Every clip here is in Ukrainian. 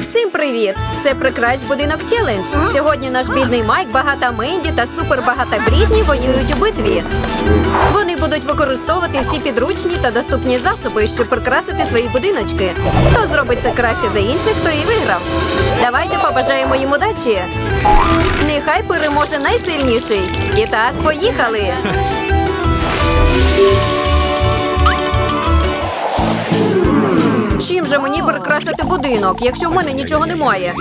Всім привіт! Це прикрась будинок челендж. Сьогодні наш бідний Майк, багата Менді та супербагата Брітні воюють у битві. Вони будуть використовувати всі підручні та доступні засоби, щоб прикрасити свої будиночки. Хто зробить це краще за інших, то і виграв. Давайте побажаємо їм удачі. Нехай переможе найсильніший. І так, поїхали. Чим же мені прикрасити будинок, якщо в мене нічого немає?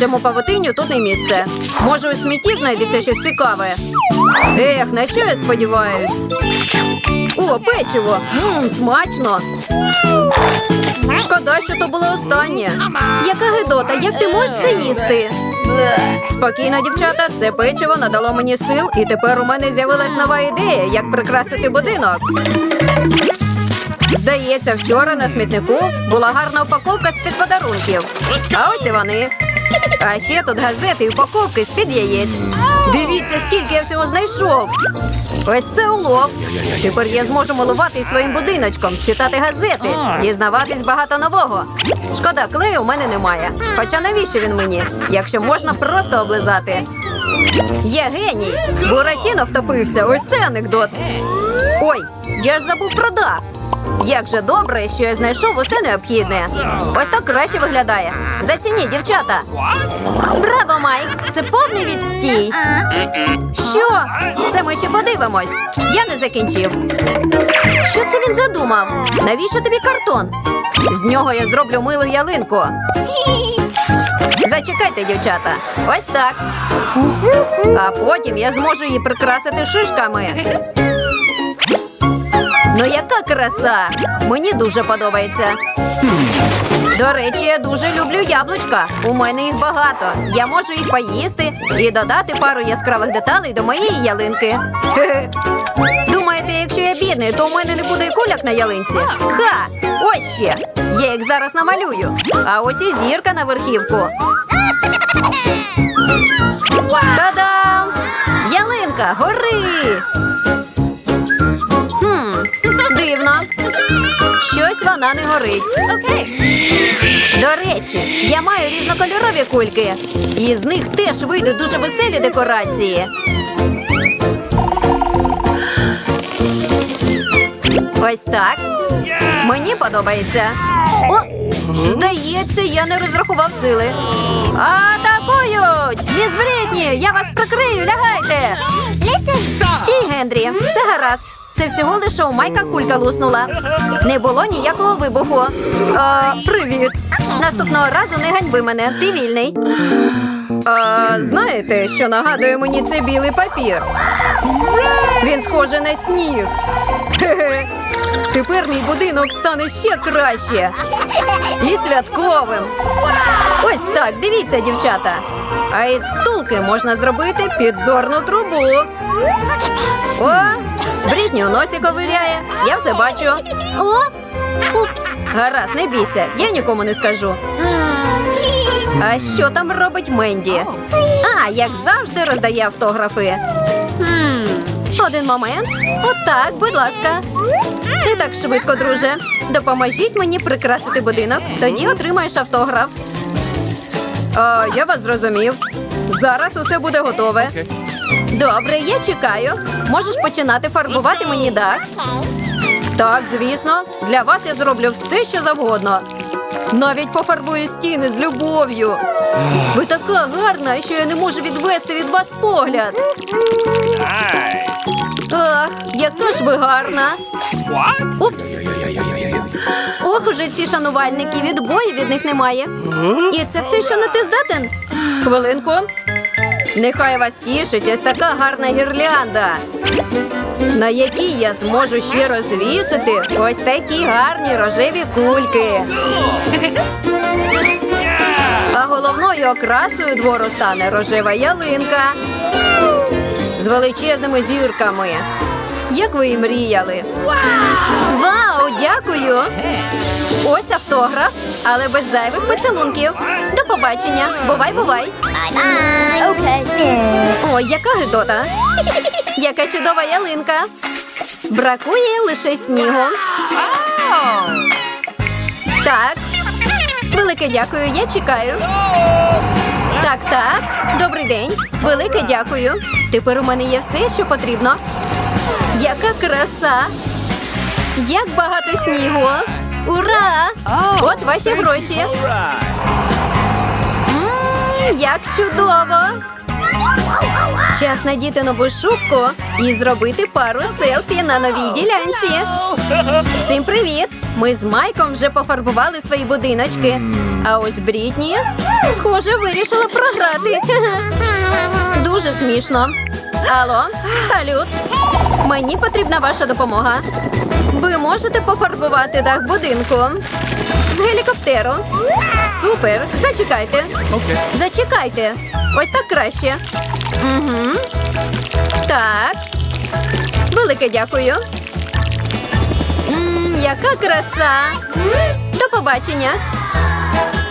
Цьому павутиню тут не місце. Може, у смітті знайдеться щось цікаве. Ех, на що я сподіваюсь? О, печиво! Мм, смачно. Шкода, що то було останнє. Яка гидота, як ти можеш це їсти? Спокійно, дівчата, це печиво надало мені сил, і тепер у мене з'явилась нова ідея, як прикрасити будинок. Здається, вчора на смітнику була гарна упаковка з-під подарунків. А ось і вони. А ще тут газети і упаковки з-під яєць. Дивіться, скільки я всього знайшов. Ось це улов. Тепер я зможу малувати своїм будиночком, читати газети, дізнаватись багато нового. Шкода, клею у мене немає. Хоча навіщо він мені, якщо можна просто облизати? Я геній. Буратіно втопився. Ось це анекдот. Ой, я ж забув про дах. Як же добре, що я знайшов усе необхідне. Ось так краще виглядає. Зацініть, дівчата. Браво, Майк! Це повний відстій. Що? Це ми ще подивимось. Я не закінчив. Що це він задумав? Навіщо тобі картон? З нього я зроблю милу ялинку. Зачекайте, дівчата. Ось так. А потім я зможу її прикрасити шишками. Ну яка краса! Мені дуже подобається. До речі, я дуже люблю яблучка. У мене їх багато. Я можу їх поїсти і додати пару яскравих деталей до моєї ялинки. Думаєте, якщо я бідний, то у мене не буде і куляк на ялинці? Ха! Ось ще! Я їх зараз намалюю. А ось і зірка на верхівку. Та-дам! Ялинка, гори! Щось вона не горить. До речі, я маю різнокольорові кульки. І з них теж вийдуть дуже веселі декорації. Ось так. Мені подобається. О, здається, я не розрахував сили. Атакують! Міс Брітні, я вас прикрию, лягайте! Стій, Генрі, все гаразд. Це всього лише у Майка кулька луснула. Не було ніякого вибуху. А, привіт. Наступного разу не ганьби мене. Ти вільний. А, знаєте, що нагадує мені цей білий папір? Він схожий на сніг. Тепер мій будинок стане ще краще. І святковим. Ось так, дивіться, дівчата. А із втулки можна зробити підзорну трубу. О, Брітні у носі ковиряє. Я все бачу. О! Упс! Гаразд, не бійся, я нікому не скажу. А що там робить Менді? А, як завжди, роздає автографи. Один момент. Отак, будь ласка. Не так швидко, друже. Допоможіть мені прикрасити будинок, тоді отримаєш автограф. А, я вас зрозумів. Зараз усе буде готове. Добре, я чекаю. Можеш починати фарбувати мені дах. Так, звісно, для вас я зроблю все, що завгодно. Навіть пофарбую стіни з любов'ю. Ви така гарна, що я не можу відвести від вас погляд. Ах, яка ж ви гарна. Упс. Ох, уже ці шанувальники відбою від них немає. І це все, що на ти здатен. Хвилинку. Нехай вас тішить ось така гарна гірлянда, на якій я зможу ще розвісити ось такі гарні рожеві кульки. А головною окрасою двору стане рожева ялинка з величезними зірками. Як ви і мріяли. Вау, дякую! Ось автограф, але без зайвих поцілунків. До побачення. Бувай, бувай. Okay. Ой, яка гидота. Яка чудова ялинка. Бракує лише снігу. Так. Велике дякую, я чекаю. Так, так. Добрий день. Велике дякую. Тепер у мене є все, що потрібно. Яка краса! Як багато снігу! Ура! От ваші гроші. Ммм, як чудово! Час надіти нову шубку і зробити пару селфі на новій ділянці. Всім привіт! Ми з Майком вже пофарбували свої будиночки. А ось Брітні, схоже, вирішила програти. Дуже смішно. Алло, салют. Мені потрібна ваша допомога. Ви можете пофарбувати дах будинку з гелікоптеру. Супер! Зачекайте. Зачекайте. Ось так краще. Угу. Так. Велике дякую. Мм, яка краса. До побачення.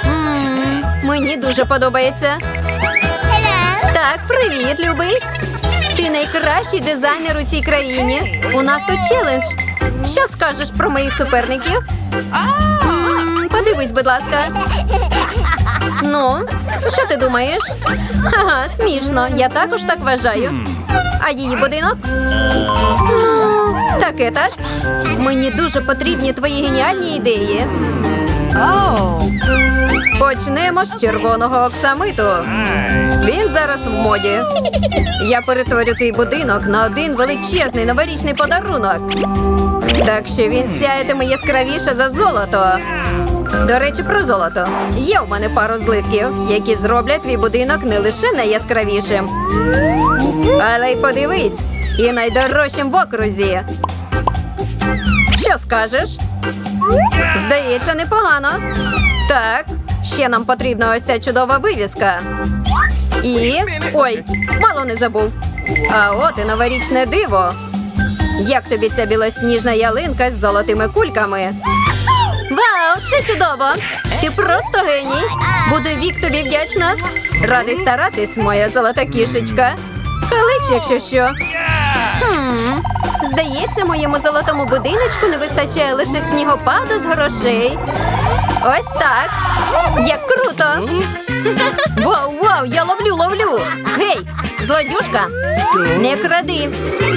Мм, мені дуже подобається. Так, привіт, любий. Ти найкращий дизайнер у цій країні. У нас тут челендж. Що скажеш про моїх суперників? М, подивись, будь ласка. Ну, що ти думаєш? Ага, смішно. Я також так вважаю. А її будинок? Ну, таке так. Мені дуже потрібні твої геніальні ідеї. Почнемо з червоного оксамиту. Він зараз в моді. Я перетворю твій будинок на один величезний новорічний подарунок. Так що він сяятиме яскравіше за золото. До речі, про золото. Є у мене пару злитків, які зроблять твій будинок не лише найяскравішим, але й подивись, і найдорожчим в окрузі. Що скажеш? Здається, непогано. Так, ще нам потрібна ось ця чудова вивіска. І. Ой, мало не забув. А от і новорічне диво. Як тобі ця білосніжна ялинка з золотими кульками? Вау, це чудово! Ти просто геній. Буду вік тобі вдячна. Радий старатись, моя золота кішечка. Калич, якщо що. Хм, здається, моєму золотому будиночку не вистачає лише снігопаду з грошей. Ось так. Як круто! Вау, вау, я ловлю, ловлю. Гей, злодюшка, не кради.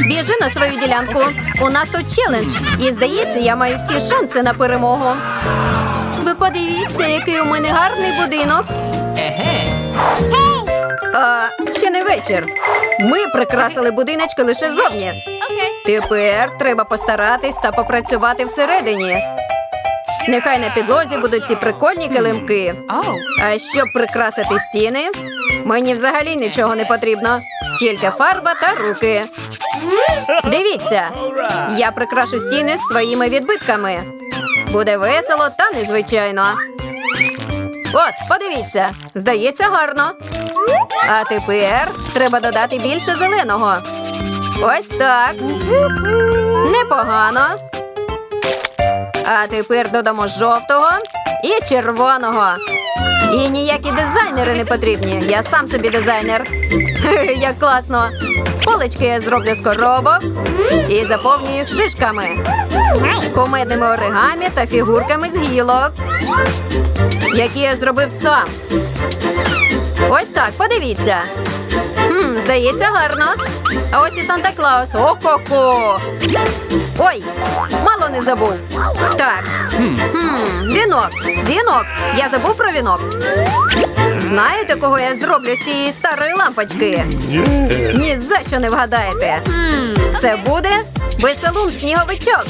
Біжи на свою ділянку. У нас тут челендж. І здається, я маю всі шанси на перемогу. Ви подивіться, який у мене гарний будинок. А, ще не вечір. Ми прикрасили будиночки лише зовні. Тепер треба постаратись та попрацювати всередині. Нехай на підлозі будуть ці прикольні килимки. А щоб прикрасити стіни, мені взагалі нічого не потрібно. Тільки фарба та руки. Дивіться, я прикрашу стіни своїми відбитками. Буде весело та незвичайно. От, подивіться, здається гарно. А тепер треба додати більше зеленого. Ось так. Непогано. А тепер додамо жовтого і червоного. І ніякі дизайнери не потрібні. Я сам собі дизайнер. Як класно. Полички я зроблю з коробок і заповню їх шишками, кумедними оригамі та фігурками з гілок, які я зробив сам. Ось так, подивіться. Хм, здається, гарно. А ось і Санта Клаус. О-хо-хо. Ой, мало не забув. Так. Хм, вінок. Вінок. Я забув про вінок. Знаєте, кого я зроблю з цієї старої лампочки? Ні за що не вгадаєте. Це буде веселун сніговичок.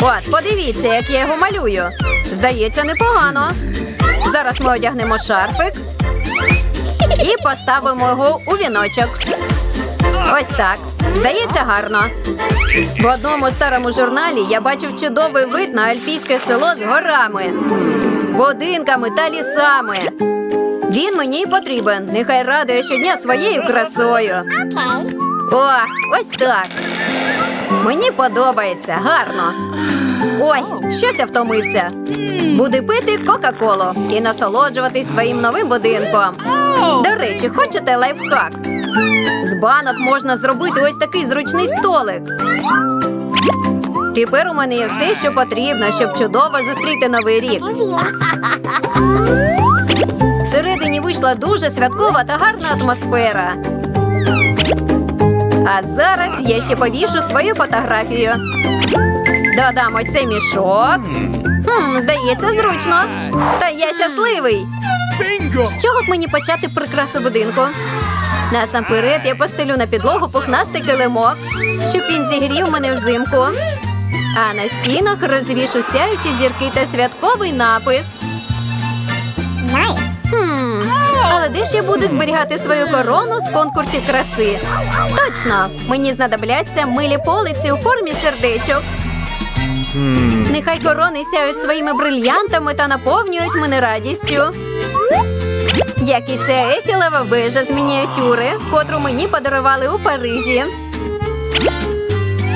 От, подивіться, як я його малюю. Здається, непогано. Зараз ми одягнемо шарфик і поставимо його у віночок. Ось так. Здається, гарно. В одному старому журналі я бачив чудовий вид на альпійське село з горами, будинками та лісами. Він мені й потрібен. Нехай радує щодня своєю красою. О, ось так. Мені подобається, гарно. Ой, щось я втомився. Буду пити Кока-Колу і насолоджуватись своїм новим будинком. До речі, хочете лайфхак? З банок можна зробити ось такий зручний столик. Тепер у мене є все, що потрібно, щоб чудово зустріти новий рік. Всередині вийшла дуже святкова та гарна атмосфера. А зараз я ще повішу свою фотографію. Додам ось цей мішок. Хм, здається, зручно. Та я щасливий. З чого б мені почати прикрасу будинку? Насамперед я постелю на підлогу пухнастий килимок, щоб він зігрів мене взимку. А на стінах розвішу сяючі зірки та святковий напис. Хм, але де ж я буду зберігати свою корону з конкурсів краси? Точно, мені знадобляться милі полиці у формі сердечок. Нехай корони сяють своїми брильянтами та наповнюють мене радістю. Як і ця ефілева вежа з мініатюри, котру мені подарували у Парижі.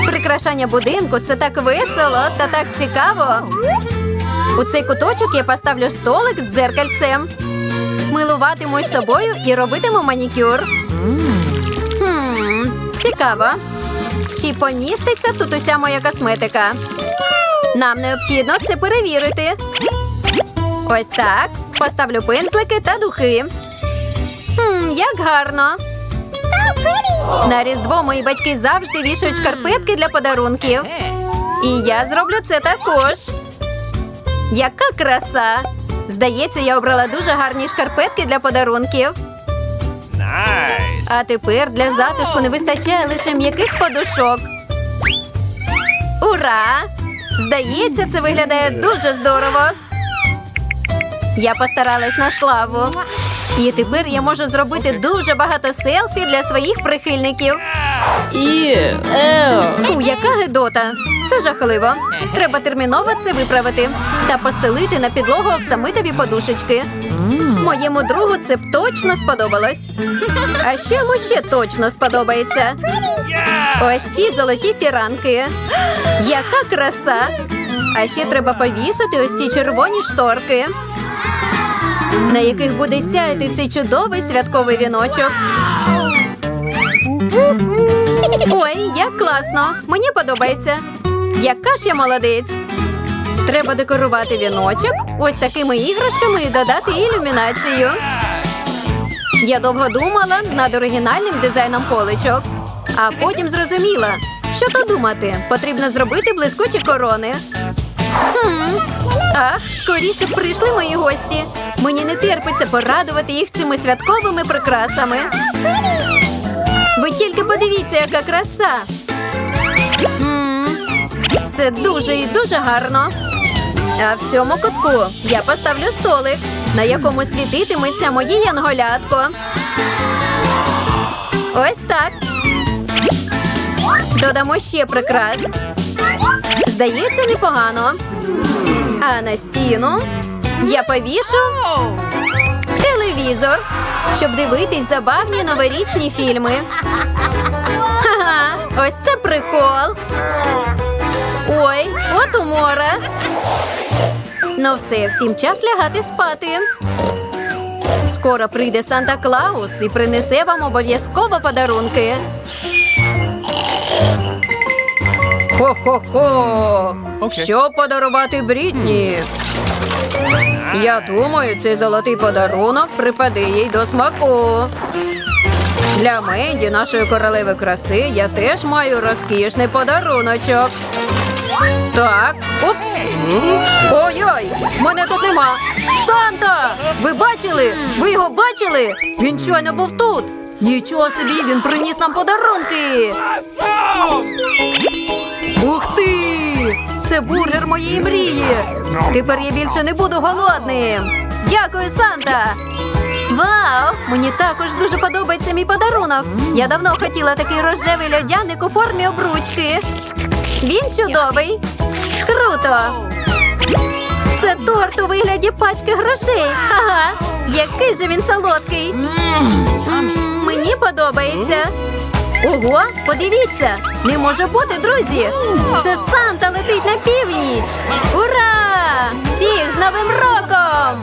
Прикрашання будинку це так весело та так цікаво. У цей куточок я поставлю столик з дзеркальцем. Милуватимусь собою і робитиму манікюр. Хм, цікаво. Чи поміститься тут уся моя косметика? Нам необхідно це перевірити. Ось так. Поставлю пензлики та духи. Хм, як гарно. So. На Різдво мої батьки завжди вішають шкарпетки для подарунків. І я зроблю це також. Яка краса! Здається, я обрала дуже гарні шкарпетки для подарунків. Nice. А тепер для затишку не вистачає лише м'яких подушок. Ура! Здається, це виглядає дуже здорово. Я постаралась на славу. І тепер я можу зробити дуже багато селфі для своїх прихильників. Фу, яка гидота! Це жахливо. Треба терміново це виправити та постелити на підлогу оксамитові подушечки. Моєму другу це б точно сподобалось. А що йому ще точно сподобається? Ось ці золоті фіранки. Яка краса! А ще треба повісити ось ці червоні шторки, на яких буде сяяти цей чудовий святковий віночок. Ой, як класно! Мені подобається. Яка ж я молодець. Треба декорувати віночок ось такими іграшками і додати ілюмінацію. Я довго думала над оригінальним дизайном поличок, а потім зрозуміла, що то думати, потрібно зробити блискучі корони. Хм. Ах, скоріше прийшли мої гості. Мені не терпиться порадувати їх цими святковими прикрасами. Ви тільки подивіться, яка краса. М, Це дуже і дуже гарно. А в цьому кутку я поставлю столик, на якому світитиметься моє янголятко. Ось так. Додамо ще прикрас. Здається, непогано. А на стіну я повішу телевізор, щоб дивитись забавні новорічні фільми. Ха-ха, ось це прикол. Ой, от умора. Ну все, всім час лягати спати. Скоро прийде Санта Клаус і принесе вам обов'язково подарунки. Хо-хо-хо! Окей. Що подарувати Брітні? Я думаю, цей золотий подарунок припаде їй до смаку. Для Менді, нашої королеви краси, я теж маю розкішний подаруночок. Так, упс. Ой-ой, мене тут нема. Санта! Ви бачили? Ви його бачили? Він щойно був тут. Нічого собі, він приніс нам подарунки. Ух ти! Це бургер моєї мрії. Тепер я більше не буду голодним. Дякую, Санта! Вау! Мені також дуже подобається мій подарунок. Я давно хотіла такий рожевий льодяник у формі обручки. Він чудовий. Круто! Це торт у вигляді пачки грошей. Ага, який же він солодкий. Мені подобається. Ого, подивіться! Не може бути, друзі! Це Санта летить на північ! Ура! Всіх з Новим роком!